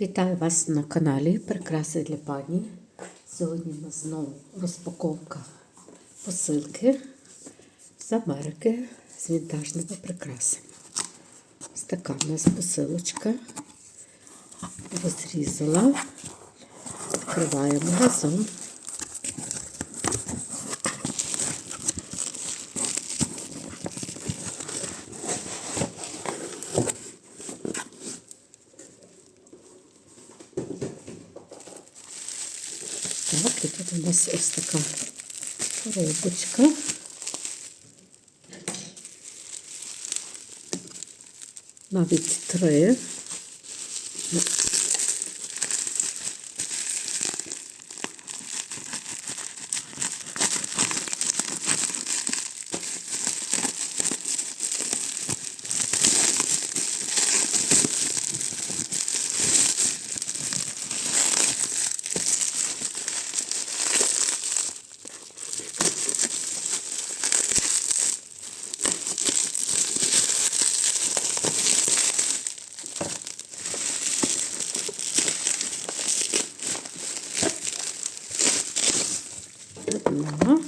Вітаю вас на каналі Прикраси для пані. Сьогодні у нас знову розпаковка посилки з Америки з вінтажними прикрасами. Ось така у нас посилочка. Розрізала. Відкриваємо разом. Нас ось така коробочка. Навіть три. Одна.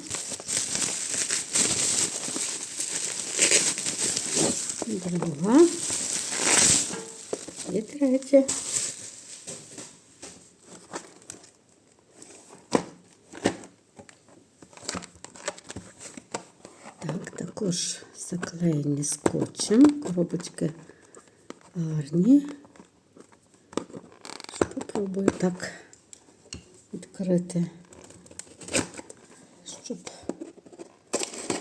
Друга. І третя. Так, також заклеєні скотчем. Коробочки гарні. Попробую так відкрити щоб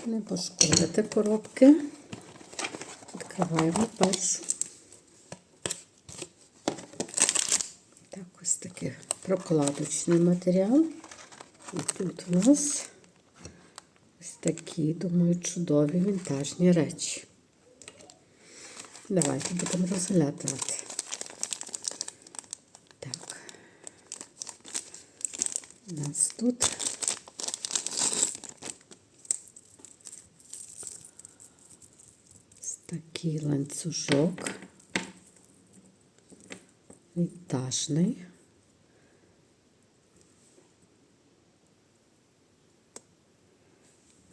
не пошкодити коробки. Відкриваємо першу. Так, ось такий прокладочний матеріал. І тут у нас такі, думаю, чудові вінтажні речі. Давайте будемо розглядати. Так. У нас тут такий ланцюжок вінтажний.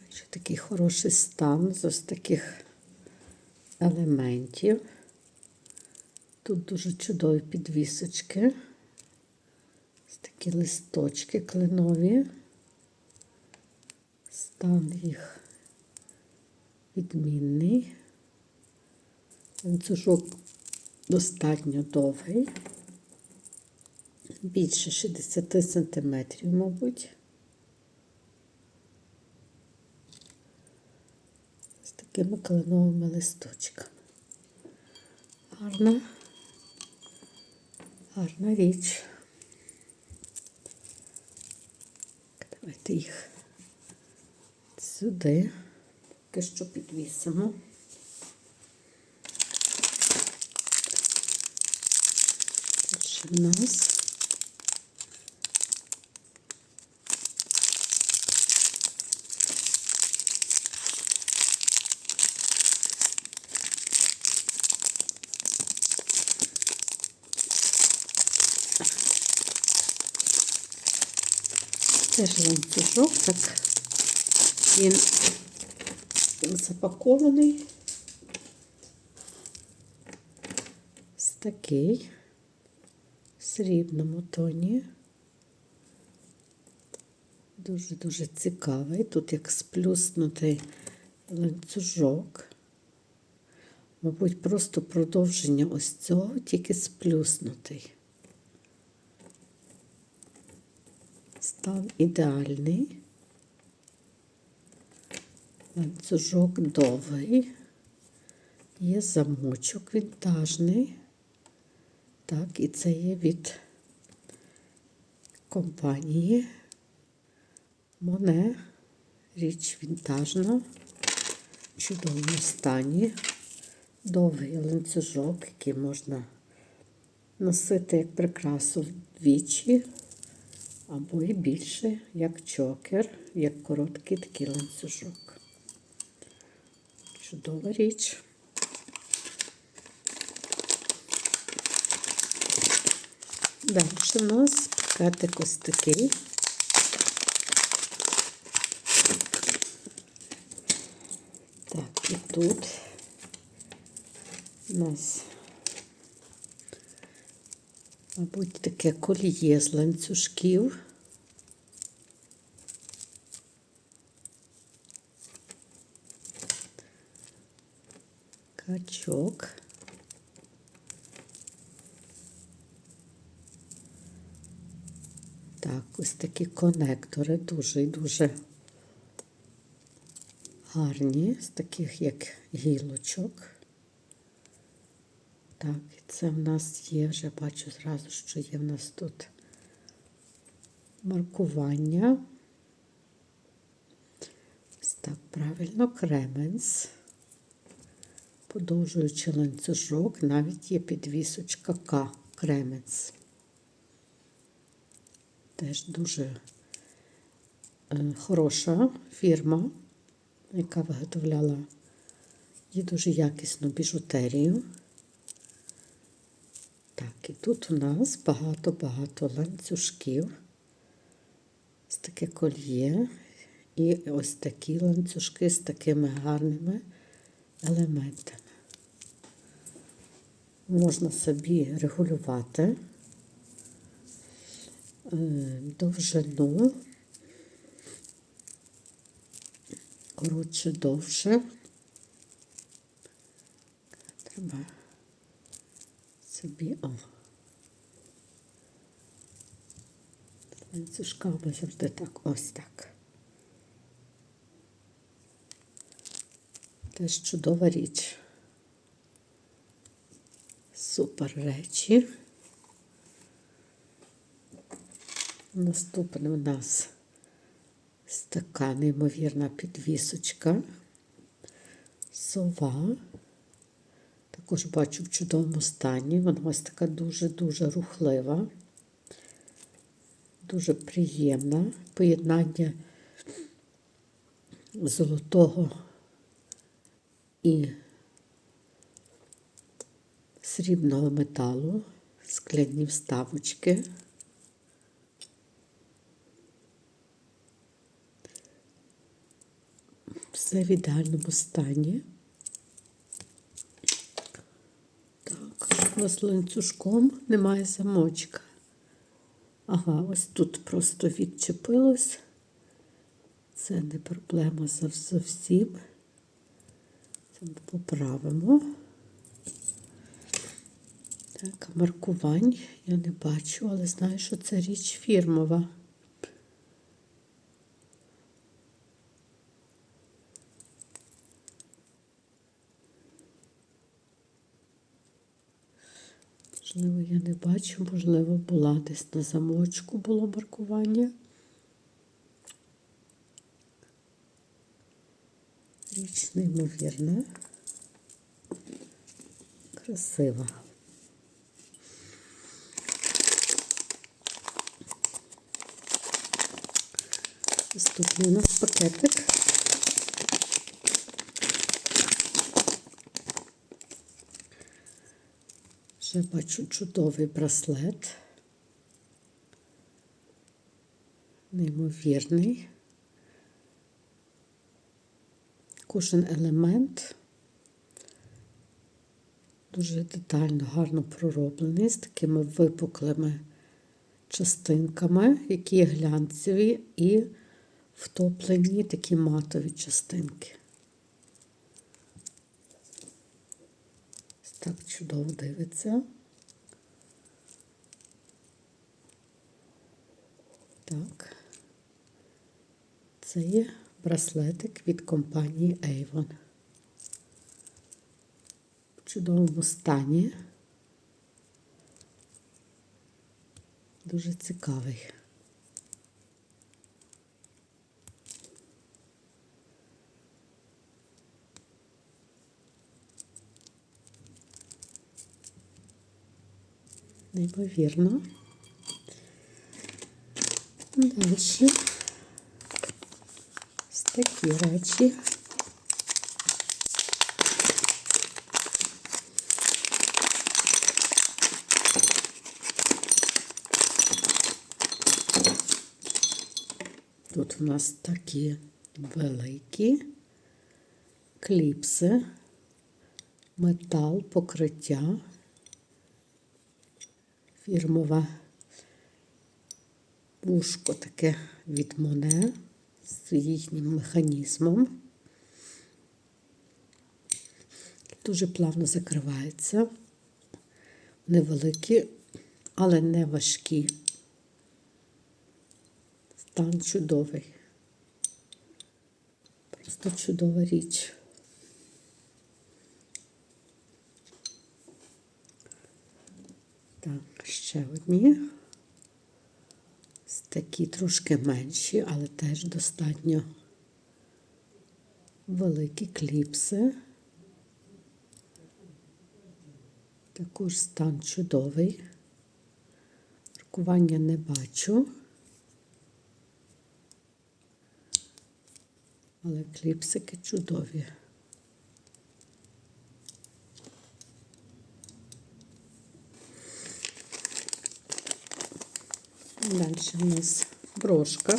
Бачу, такий хороший стан з ось таких елементів. Тут дуже чудові підвісочки. Ось такі листочки кленові. Стан їх відмінний. Ланцюжок достатньо довгий, більше 60 сантиметрів, мабуть. З такими кленовими листочками. Гарна, гарна річ. Давайте їх сюди, поки що підвісимо. Дальше в нас теж ланцюжок, так він запакований. Ось такий в срібному тоні. Дуже-дуже цікавий. Тут як сплюснутий ланцюжок. Мабуть, просто продовження ось цього, тільки сплюснутий. Стан ідеальний. Ланцюжок довгий. Є замочок вінтажний. Так, і це є від компанії Моне. Річ вінтажна, в чудовому стані. Довгий ланцюжок, який можна носити як прикрасу вдвічі, або і більше, як чокер, як короткий такий ланцюжок. Чудова річ. Далі у нас пакетик ось такий. Так, і тут у нас, мабуть, таке коліє з ланцюжків. Качок. Так, ось такі конектори дуже і дуже гарні, з таких як гілочок. Так, це в нас є, вже бачу зразу, що є в нас тут маркування. Ось так, правильно, кременс. Подовжуючи ланцюжок, навіть є підвісочка К кременс. Теж дуже е, хороша фірма, яка виготовляла її дуже якісну біжутерію. Так, і тут у нас багато-багато ланцюжків. Ось таке кольє. І ось такі ланцюжки з такими гарними елементами. Можна собі регулювати е, довжину, коротше, довше. Треба собі о. З ланцюжками завжди так, ось так. Теж чудова річ. Супер речі. Наступне у нас ось така неймовірна підвісочка. Сова. Також бачу в чудовому стані. Вона ось така дуже-дуже рухлива, дуже приємна. Поєднання золотого і срібного металу, скляні вставочки. Все в ідеальному стані. У нас ланцюжком немає замочка. Ага, ось тут просто відчепилось. Це не проблема зовсім. Це ми поправимо. Так, маркувань я не бачу, але знаю, що це річ фірмова. Можливо, я не бачу, можливо, була десь на замочку було маркування. Річ неймовірна, красива. Наступний у нас пакетик. Вже бачу чудовий браслет. Неймовірний. Кожен елемент дуже детально, гарно пророблений, з такими випуклими частинками, які глянцеві і втоплені такі матові частинки. Ось Так чудово дивиться. Так. Це є браслетик від компанії Avon. В чудовому стані. Дуже цікавий. неймовірно. Далі такі речі. Тут у нас такі великі кліпси, метал, покриття фірмове вушко таке від Моне з їхнім механізмом. Дуже плавно закривається. Невеликі, але не важкі. Стан чудовий. Просто чудова річ. Так, ще одні. Такі трошки менші, але теж достатньо великі кліпси. Також стан чудовий. Маркування не бачу. Але кліпсики чудові. Далі у нас брошка.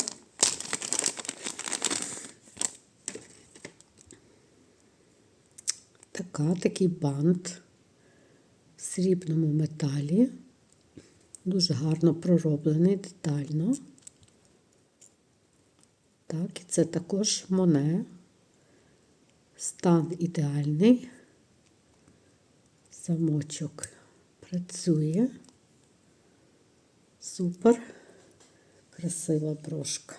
Така, такий бант в срібному металі. Дуже гарно пророблений детально. Так, і це також моне. Стан ідеальний. Замочок працює. Супер. Красива брошка.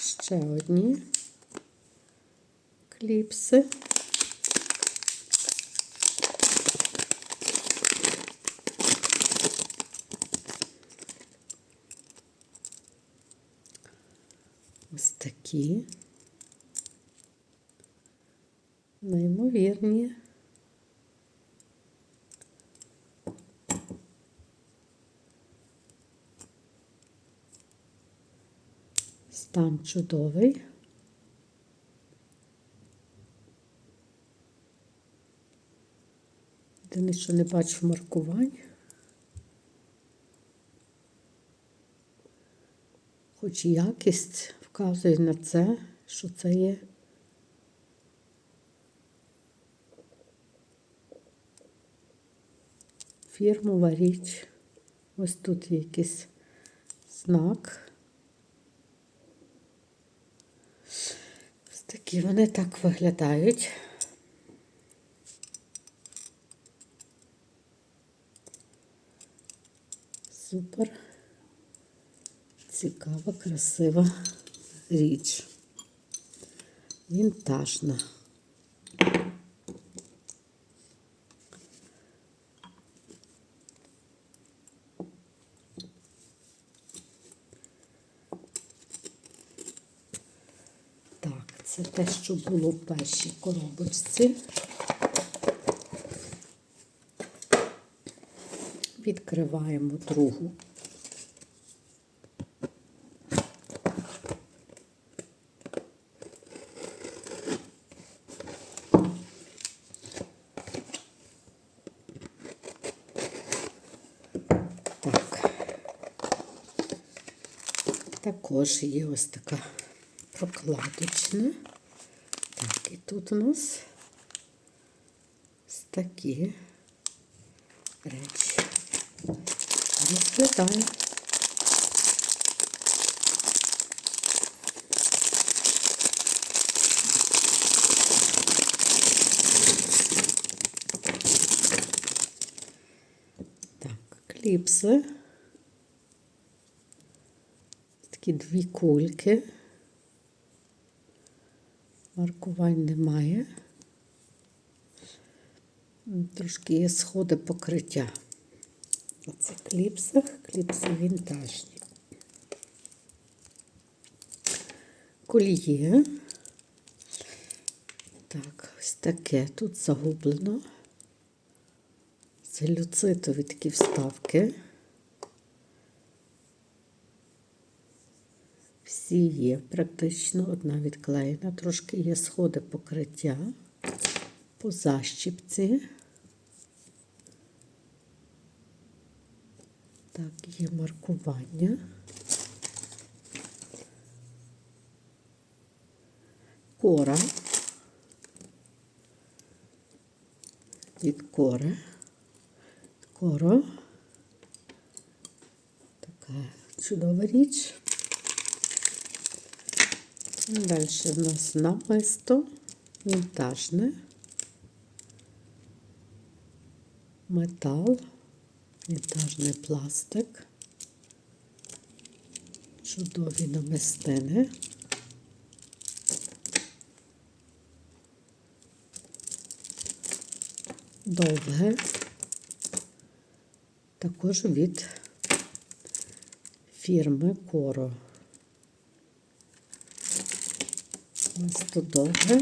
Ще одні кліпси. Ось такі. Неймовірні. Стан чудовий. Єдине, що не бачу маркувань. Хоч якість вказує на це, що це є фірмова річ. Ось тут є якийсь знак. Ось такі вони так виглядають. Супер. Цікава, красива річ. Вінтажна. Так, це те, що було в першій коробочці. Відкриваємо другу. Так. Також є ось така прокладочна. Так, і тут у нас ось такі речі. Розглядаю. Так, кліпси. Такі дві кульки. Маркувань немає. Трошки є сходи покриття. На цих кліпсах, кліпси вінтажні. Кольє. Так, ось таке тут загублено. Це люцитові такі вставки. Всі є практично, одна відклеєна, трошки є сходи покриття по защіпці. Так, є маркування. Кора. Від кори. Коро. Така чудова річ. Далі в нас намисто, вінтажне, метал, вінтажний пластик, чудові намистини. Довге, також від фірми Коро. Місто довге,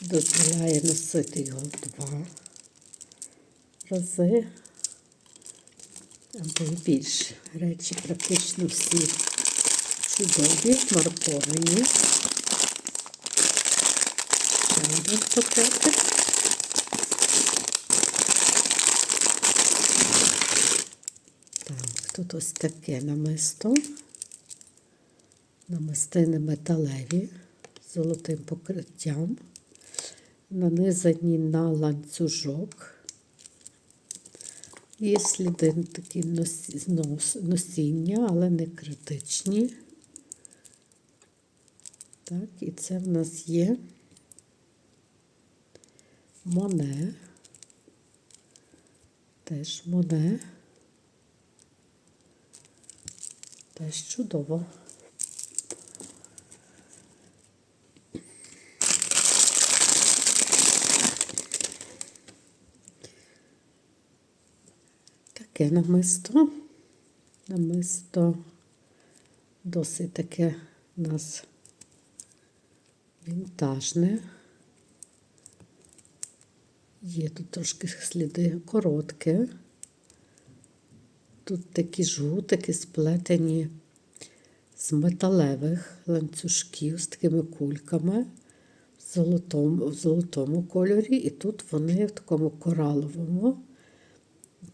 дозволяє носити його два рази або й більше. Речі практично всі чудові, марковані. Ще один пакетик. Так, тут ось таке намисто. Намистини металеві з золотим покриттям, нанизані на ланцюжок. Є сліди такі носіння, але не критичні. Так, і це в нас є моне. Теж моне. Теж чудово. Таке намисто. Намисто досить таке у нас вінтажне. Є тут трошки сліди коротке. Тут такі жгутики сплетені з металевих ланцюжків з такими кульками в золотому, в золотому кольорі, і тут вони в такому кораловому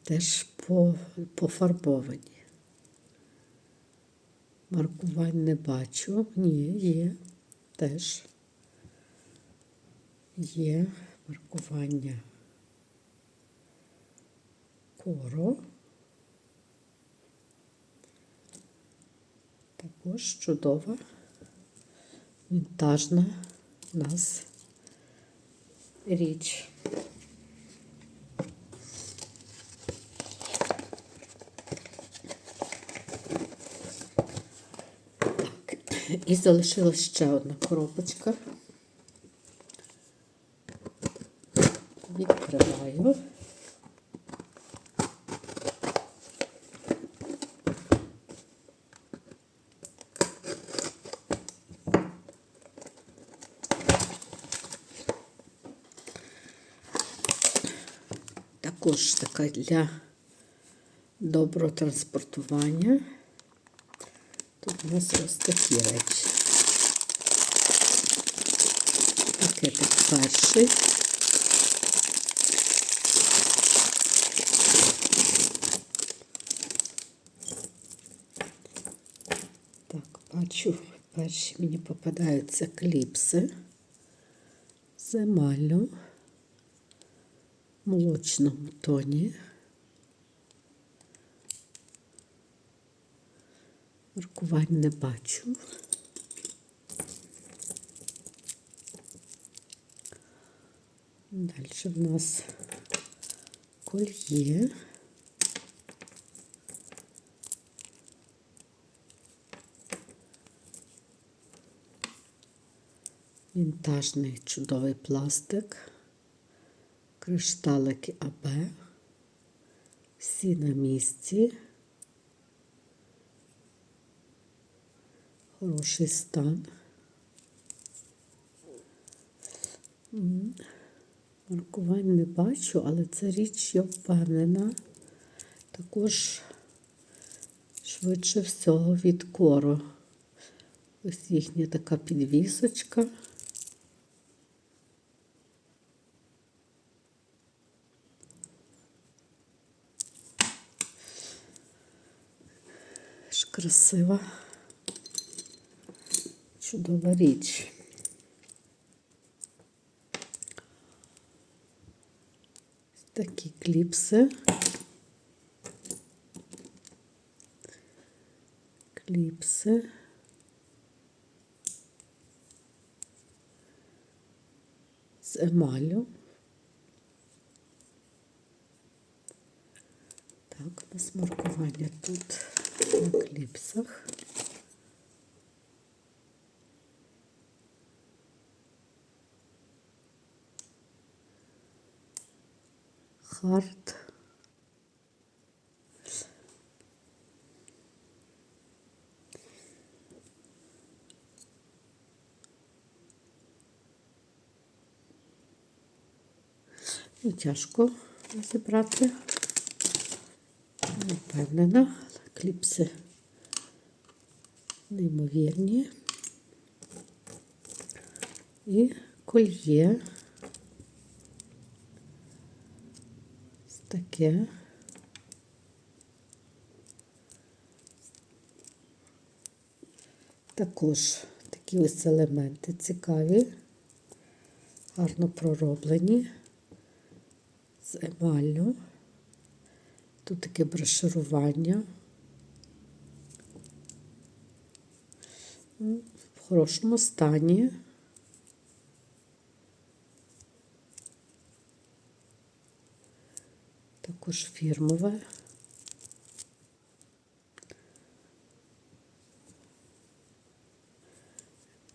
теж по, пофарбовані. Маркувань не бачу. Ні, є теж. Є маркування коро. Також чудова, вінтажна у нас річ. Так, і залишилась ще одна коробочка. Відкриваю. Також така для доброго транспортування. Тут у нас ось такі речі. Пакетик перший. Так, бачу, перші мені попадаються кліпси з емаллю в молочному тоні. Маркувань не бачу. Далі в нас кольє. Вінтажний чудовий пластик, кришталики АБ, всі на місці. Хороший стан. Маркувань не бачу, але це річ, я впевнена. Також швидше всього від кору. Ось їхня така підвісочка. красива. Чудова річ. Такі кліпси. Кліпси. З емалю. Так, у нас маркування тут на кліпсах. Хард. Ну, тяжко розібрати. Не впевнена, кліпси неймовірні. І кольє. Ось таке. Також такі ось елементи цікаві, гарно пророблені з емаллю. Тут таке брошурування. В хорошому стані. Також фірмове.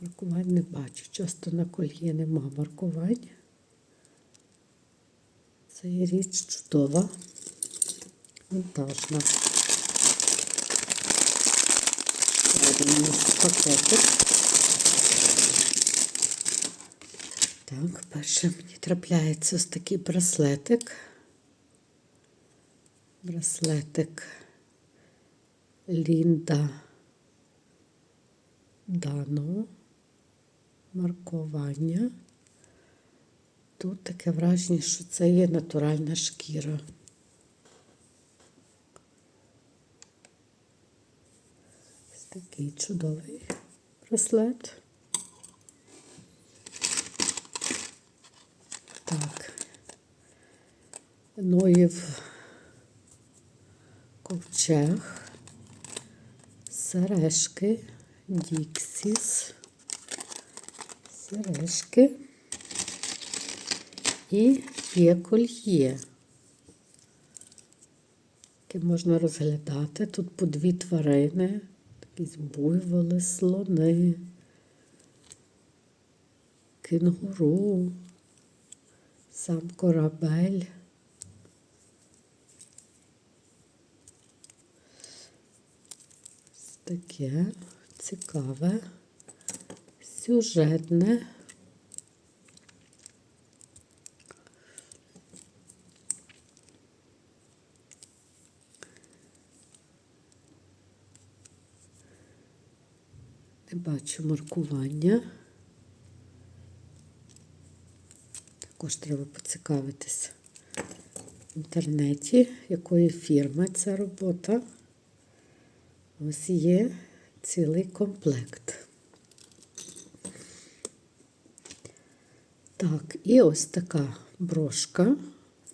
Маркувань не бачу. Часто на кольє нема маркувань. Це є річ чудова, вінтажна. Всередині пакетик. Так, перше мені трапляється ось такий браслетик. Браслетик Лінда Дано. Маркування. Тут таке враження, що це є натуральна шкіра. Ось такий чудовий браслет. Так. Ноїв ковчег, сережки, Діксіс, сережки. І є кольє, яке можна розглядати. Тут по дві тварини, якісь буйволи, слони, кенгуру, сам корабель. Таке цікаве, сюжетне. Не бачу маркування. Також треба поцікавитись в інтернеті, якої фірми ця робота. Ось є цілий комплект. Так, і ось така брошка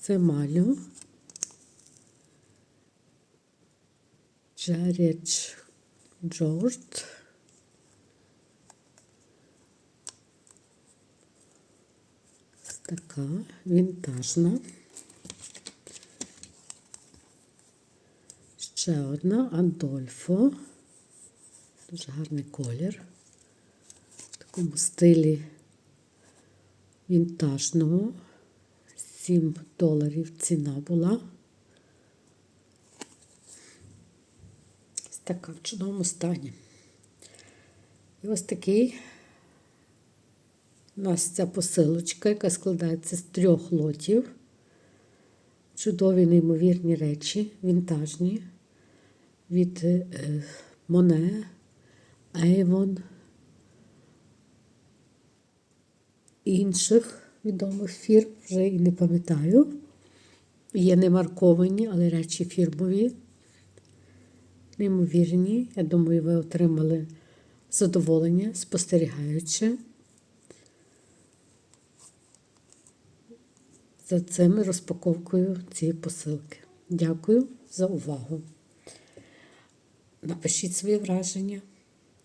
з емалю. Джаріч Джордж. Ось така вінтажна. Ще одна Андольфо. Дуже гарний колір. В такому стилі вінтажному. 7 доларів ціна була. Ось така в чудовому стані. І ось такий у нас ця посилочка, яка складається з трьох лотів. Чудові неймовірні речі, вінтажні від е, Моне, Avon, інших відомих фірм, вже і не пам'ятаю. Є не марковані, але речі фірмові. неймовірні. Я думаю, ви отримали задоволення, спостерігаючи за цим розпаковкою цієї посилки. Дякую за увагу. Напишіть свої враження.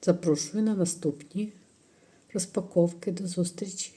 Запрошую на наступні розпаковки. До зустрічі!